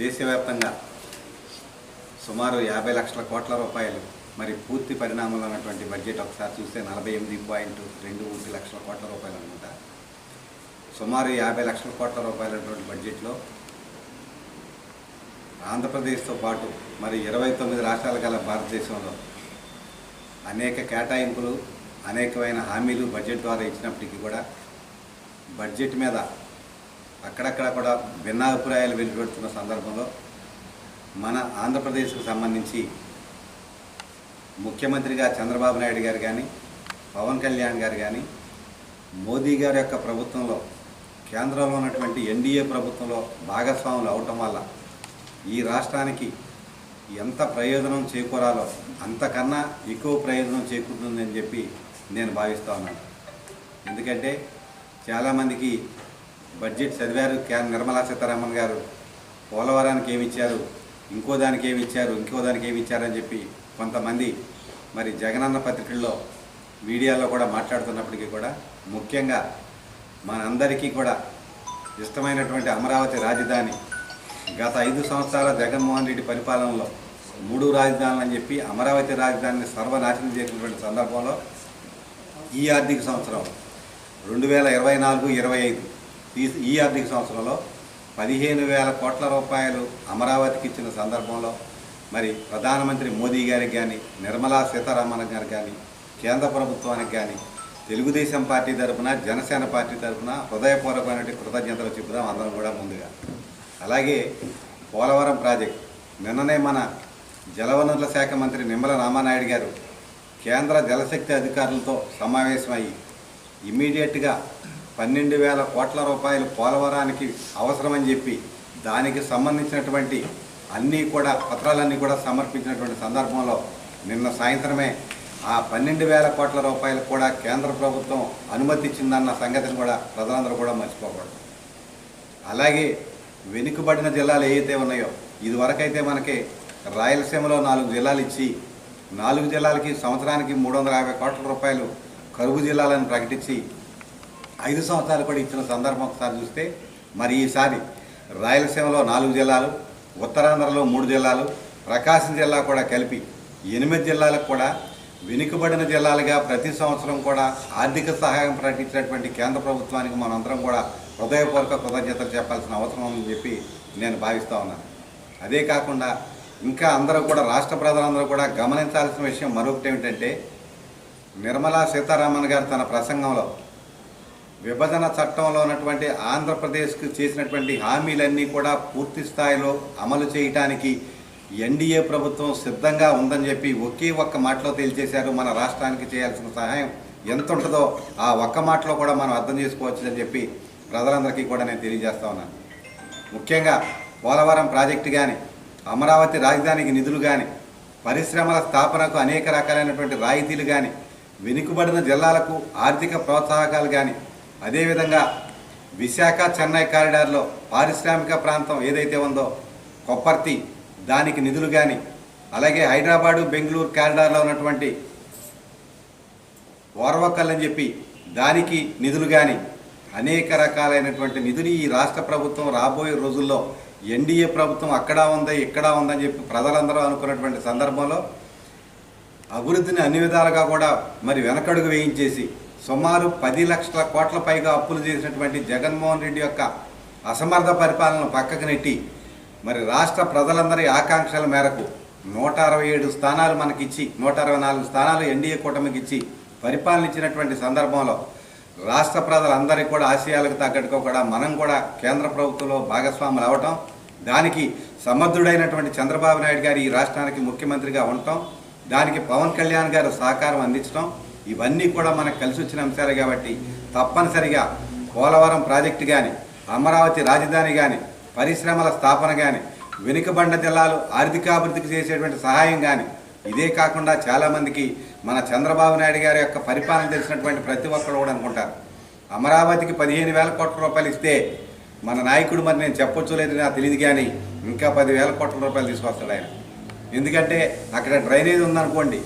దేశవ్యాప్తంగా సుమారు యాభై లక్షల కోట్ల రూపాయలు మరి పూర్తి పరిణామంలో ఉన్నటువంటి బడ్జెట్ ఒకసారి చూస్తే నలభై ఎనిమిది పాయింట్ రెండు ఒకటి లక్షల కోట్ల రూపాయలు అనమాట సుమారు యాభై లక్షల కోట్ల రూపాయలటువంటి బడ్జెట్లో ఆంధ్రప్రదేశ్తో పాటు మరి ఇరవై తొమ్మిది రాష్ట్రాలు గల భారతదేశంలో అనేక కేటాయింపులు అనేకమైన హామీలు బడ్జెట్ ద్వారా ఇచ్చినప్పటికీ కూడా బడ్జెట్ మీద అక్కడక్కడ కూడా భిన్నాభిప్రాయాలు వెలువడుతున్న సందర్భంలో మన ఆంధ్రప్రదేశ్కు సంబంధించి ముఖ్యమంత్రిగా చంద్రబాబు నాయుడు గారు కానీ పవన్ కళ్యాణ్ గారు కానీ మోదీ గారి యొక్క ప్రభుత్వంలో కేంద్రంలో ఉన్నటువంటి ఎన్డీఏ ప్రభుత్వంలో భాగస్వాములు అవటం వల్ల ఈ రాష్ట్రానికి ఎంత ప్రయోజనం చేకూరాలో అంతకన్నా ఎక్కువ ప్రయోజనం చేకూరుతుందని చెప్పి నేను భావిస్తూ ఉన్నాను. ఎందుకంటే చాలామందికి బడ్జెట్ చదివారు నిర్మలా సీతారామన్ గారు. పోలవరానికి ఏమి ఇచ్చారు? ఇంకో దానికి ఏమి ఇచ్చారు? ఇంకో దానికి ఏమి ఇచ్చారని చెప్పి కొంతమంది మరి జగనన్న పత్రికల్లో మీడియాలో కూడా మాట్లాడుతున్నప్పటికీ కూడా ముఖ్యంగా మనందరికీ కూడా ఇష్టమైనటువంటి అమరావతి రాజధాని గత ఐదు సంవత్సరాల జగన్మోహన్ రెడ్డి పరిపాలనలో మూడు రాజధానులు అని చెప్పి అమరావతి రాజధానిని సర్వనాశనం చేసినటువంటి సందర్భంలో ఈ ఆర్థిక సంవత్సరం రెండు వేల ఇరవై నాలుగు ఇరవై ఐదు ఈ- ఈ ఆర్థిక సంవత్సరంలో పదిహేను వేల కోట్ల రూపాయలు అమరావతికి ఇచ్చిన సందర్భంలో మరి ప్రధానమంత్రి మోదీ గారికి కానీ నిర్మలా సీతారామన్ గారు కానీ కేంద్ర ప్రభుత్వానికి కానీ తెలుగుదేశం పార్టీ తరఫున జనసేన పార్టీ తరపున హృదయపూర్వకమైన కృతజ్ఞతలు చెబుదాం అందరం కూడా ముందుగా. అలాగే పోలవరం ప్రాజెక్ట్. నిన్ననే మన జలవనరుల శాఖ మంత్రి నిమ్మల రామానాయుడు గారు కేంద్ర జలశక్తి అధికారులతో సమావేశమయ్యి ఇమీడియట్గా పన్నెండు వేల కోట్ల రూపాయలు పోలవరానికి అవసరమని చెప్పి దానికి సంబంధించినటువంటి అన్నీ కూడా పత్రాలన్నీ కూడా సమర్పించినటువంటి సందర్భంలో నిన్న సాయంత్రమే ఆ పన్నెండు వేల కోట్ల రూపాయలు కూడా కేంద్ర ప్రభుత్వం అనుమతి ఇచ్చిందన్న సంగతిని కూడా ప్రజలందరూ కూడా మర్చిపోకూడదు. అలాగే వెనుకబడిన జిల్లాలు ఏవైతే ఉన్నాయో ఇదివరకైతే మనకి రాయలసీమలో నాలుగు జిల్లాలు ఇచ్చి నాలుగు జిల్లాలకి సంవత్సరానికి మూడు వందల యాభై కోట్ల రూపాయలు కరువు జిల్లాలను ప్రకటించి ఐదు సంవత్సరాలు కూడా ఇచ్చిన సందర్భం ఒకసారి చూస్తే మరి ఈసారి రాయలసీమలో నాలుగు జిల్లాలు ఉత్తరాంధ్రలో మూడు జిల్లాలు ప్రకాశం జిల్లా కూడా కలిపి ఎనిమిది జిల్లాలకు కూడా వెనుకబడిన జిల్లాలుగా ప్రతి సంవత్సరం కూడా ఆర్థిక సహాయం ప్రకటించినటువంటి కేంద్ర ప్రభుత్వానికి మనందరం కూడా హృదయపూర్వక కృతజ్ఞతలు చెప్పాల్సిన అవసరం ఉందని చెప్పి నేను భావిస్తూ ఉన్నాను. అదే కాకుండా ఇంకా అందరూ కూడా రాష్ట్ర ప్రజలందరూ కూడా గమనించాల్సిన విషయం మరొకటి ఏమిటంటే నిర్మలా సీతారామన్ గారు తన ప్రసంగంలో విభజన చట్టంలో ఉన్నటువంటి ఆంధ్రప్రదేశ్కు చేసినటువంటి హామీలన్నీ కూడా పూర్తి స్థాయిలో అమలు చేయటానికి ఎన్డీఏ ప్రభుత్వం సిద్ధంగా ఉందని చెప్పి ఒకే ఒక్క మాటలో తెలియజేశారు. మన రాష్ట్రానికి చేయాల్సిన సహాయం ఎంత ఉంటుందో ఆ ఒక్క మాటలో కూడా మనం అర్థం చేసుకోవచ్చని చెప్పి ప్రజలందరికీ కూడా నేను తెలియజేస్తా ఉన్నాను. ముఖ్యంగా పోలవరం ప్రాజెక్టు కానీ అమరావతి రాజధానికి నిధులు కానీ పరిశ్రమల స్థాపనకు అనేక రకాలైనటువంటి రాయితీలు కానీ వెనుకబడిన జిల్లాలకు ఆర్థిక ప్రోత్సాహకాలు కానీ అదేవిధంగా విశాఖ చెన్నై కారిడార్లో పారిశ్రామిక ప్రాంతం ఏదైతే ఉందో కొప్పర్తి దానికి నిధులు కానీ అలాగే హైదరాబాదు బెంగళూరు కారిడార్లో ఉన్నటువంటి ఓర్వకల్ అని చెప్పి దానికి నిధులు కానీ అనేక రకాలైనటువంటి నిధులు ఈ రాష్ట్ర ప్రభుత్వం రాబోయే రోజుల్లో ఎన్డీఏ ప్రభుత్వం అక్కడ ఉందా ఇక్కడ ఉందని చెప్పి ప్రజలందరూ అనుకున్నటువంటి సందర్భంలో అభివృద్ధిని అన్ని విధాలుగా కూడా మరి వెనకడుగు వేయించేసి సుమారు పది లక్షల కోట్ల పైగా అప్పులు చేసినటువంటి జగన్మోహన్ రెడ్డి యొక్క అసమర్థ పరిపాలన పక్కకు నెట్టి మరి రాష్ట్ర ప్రజలందరి ఆకాంక్షల మేరకు నూట అరవై ఏడు స్థానాలు మనకిచ్చి నూట అరవై నాలుగు స్థానాలు ఎన్డీఏ కూటమికి ఇచ్చి పరిపాలనిచ్చినటువంటి సందర్భంలో రాష్ట్ర ప్రజలందరికీ కూడా ఆశయాలకు తగ్గట్టుగా కూడా మనం కూడా కేంద్ర ప్రభుత్వంలో భాగస్వాములు అవటం దానికి సమర్థుడైనటువంటి చంద్రబాబు నాయుడు గారు ఈ రాష్ట్రానికి ముఖ్యమంత్రిగా ఉండటం దానికి పవన్ కళ్యాణ్ గారు సహకారం అందించడం ఇవన్నీ కూడా మనకు కలిసి వచ్చిన అంశాలు కాబట్టి తప్పనిసరిగా పోలవరం ప్రాజెక్టు కానీ అమరావతి రాజధాని కానీ పరిశ్రమల స్థాపన కానీ వెనుకబండ జిల్లాలు ఆర్థికాభివృద్ధికి చేసేటువంటి సహాయం కానీ ఇదే కాకుండా చాలామందికి మన చంద్రబాబు నాయుడు గారి యొక్క పరిపాలన తెలిసినటువంటి ప్రతి ఒక్కరు కూడా అనుకుంటారు. అమరావతికి పదిహేను వేల కోట్ల రూపాయలు ఇస్తే మన నాయకుడు మరి నేను చెప్పొచ్చు లేదు నాకు తెలియదు కానీ ఇంకా పదివేల కోట్ల రూపాయలు తీసుకొస్తాడు ఆయన. ఎందుకంటే అక్కడ డ్రైనేజ్ ఉందనుకోండి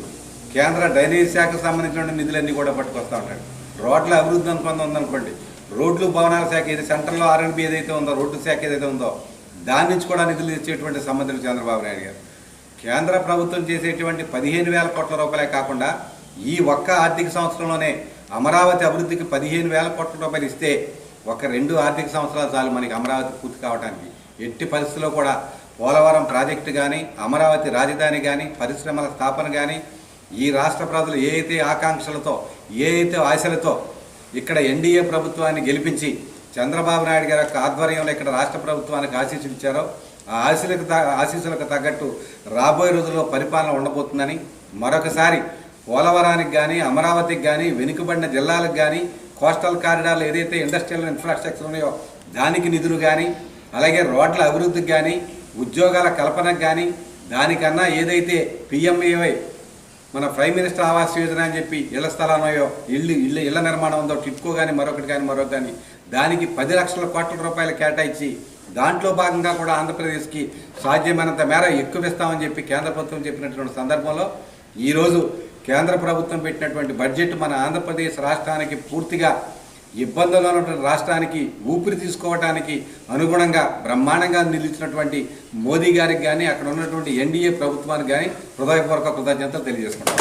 కేంద్ర డ్రైనేజ్ శాఖకు సంబంధించిన నిధులన్నీ కూడా పట్టుకొస్తూ ఉంటాడు. రోడ్ల అభివృద్ధి అనుకుంది ఉందనుకోండి. రోడ్లు భవనాల శాఖ ఇది సెంటర్లో ఆర్ఎండ్బి ఏదైతే ఉందో రోడ్డు శాఖ ఏదైతే ఉందో దాని నుంచి కూడా నిధులు ఇచ్చేటువంటి సంబంధించిన చంద్రబాబు నాయుడు గారు. కేంద్ర ప్రభుత్వం చేసేటువంటి పదిహేను వేల కోట్ల రూపాయలే కాకుండా ఈ ఒక్క ఆర్థిక సంవత్సరంలోనే అమరావతి అభివృద్ధికి పదిహేను వేల కోట్ల రూపాయలు ఇస్తే ఒక రెండు ఆర్థిక సంవత్సరాలు చాలు మనకి అమరావతి పూర్తి కావడానికి ఎట్టి పరిస్థితుల్లో కూడా పోలవరం ప్రాజెక్టు కానీ అమరావతి రాజధాని కానీ పరిశ్రమల స్థాపన కానీ ఈ రాష్ట్ర ప్రజలు ఏ అయితే ఆకాంక్షలతో ఏ అయితే ఆశలతో ఇక్కడ ఎన్డీఏ ప్రభుత్వాన్ని గెలిపించి చంద్రబాబు నాయుడు గారి యొక్క ఆధ్వర్యంలో ఇక్కడ రాష్ట్ర ప్రభుత్వానికి ఆశీస్సులు ఇచ్చారో ఆ ఆశలకు ఆశీస్సులకు తగ్గట్టు రాబోయే రోజుల్లో పరిపాలన ఉండబోతుందని మరొకసారి పోలవరానికి కానీ అమరావతికి కానీ వెనుకబడిన జిల్లాలకు కానీ కోస్టల్ కారిడార్లు ఏదైతే ఇండస్ట్రియల్ ఇన్ఫ్రాస్ట్రక్చర్ ఉన్నాయో దానికి నిధులు కానీ అలాగే రోడ్ల అభివృద్ధికి కానీ ఉద్యోగాల కల్పనకు కానీ దానికన్నా ఏదైతే పిఎంఏవై మన ప్రైమ్ మినిస్టర్ ఆవాస్ యోజన అని చెప్పి ఇళ్ళ స్థలాలు ఇల్లు ఇల్లు ఇళ్ళ నిర్మాణం ఉందో టిట్కో కానీ మరొకటి కానీ మరొకటి కానీ దానికి పది లక్షల కోట్ల రూపాయలు కేటాయించి దాంట్లో భాగంగా కూడా ఆంధ్రప్రదేశ్కి సాధ్యమైనంత మేర ఎక్కువ ఇస్తామని చెప్పి కేంద్ర ప్రభుత్వం చెప్పినటువంటి సందర్భంలో ఈరోజు కేంద్ర ప్రభుత్వం పెట్టినటువంటి బడ్జెట్ మన ఆంధ్రప్రదేశ్ రాష్ట్రానికి పూర్తిగా ఇబ్బందుల్లో ఉన్నటువంటి రాష్ట్రానికి ఊపిరి తీసుకోవడానికి అనుగుణంగా బ్రహ్మాండంగా నిలిచినటువంటి మోదీ గారికి కానీ అక్కడ ఉన్నటువంటి ఎన్డీఏ ప్రభుత్వానికి కానీ హృదయపూర్వక కృతజ్ఞతలు తెలియజేసుకుంటాం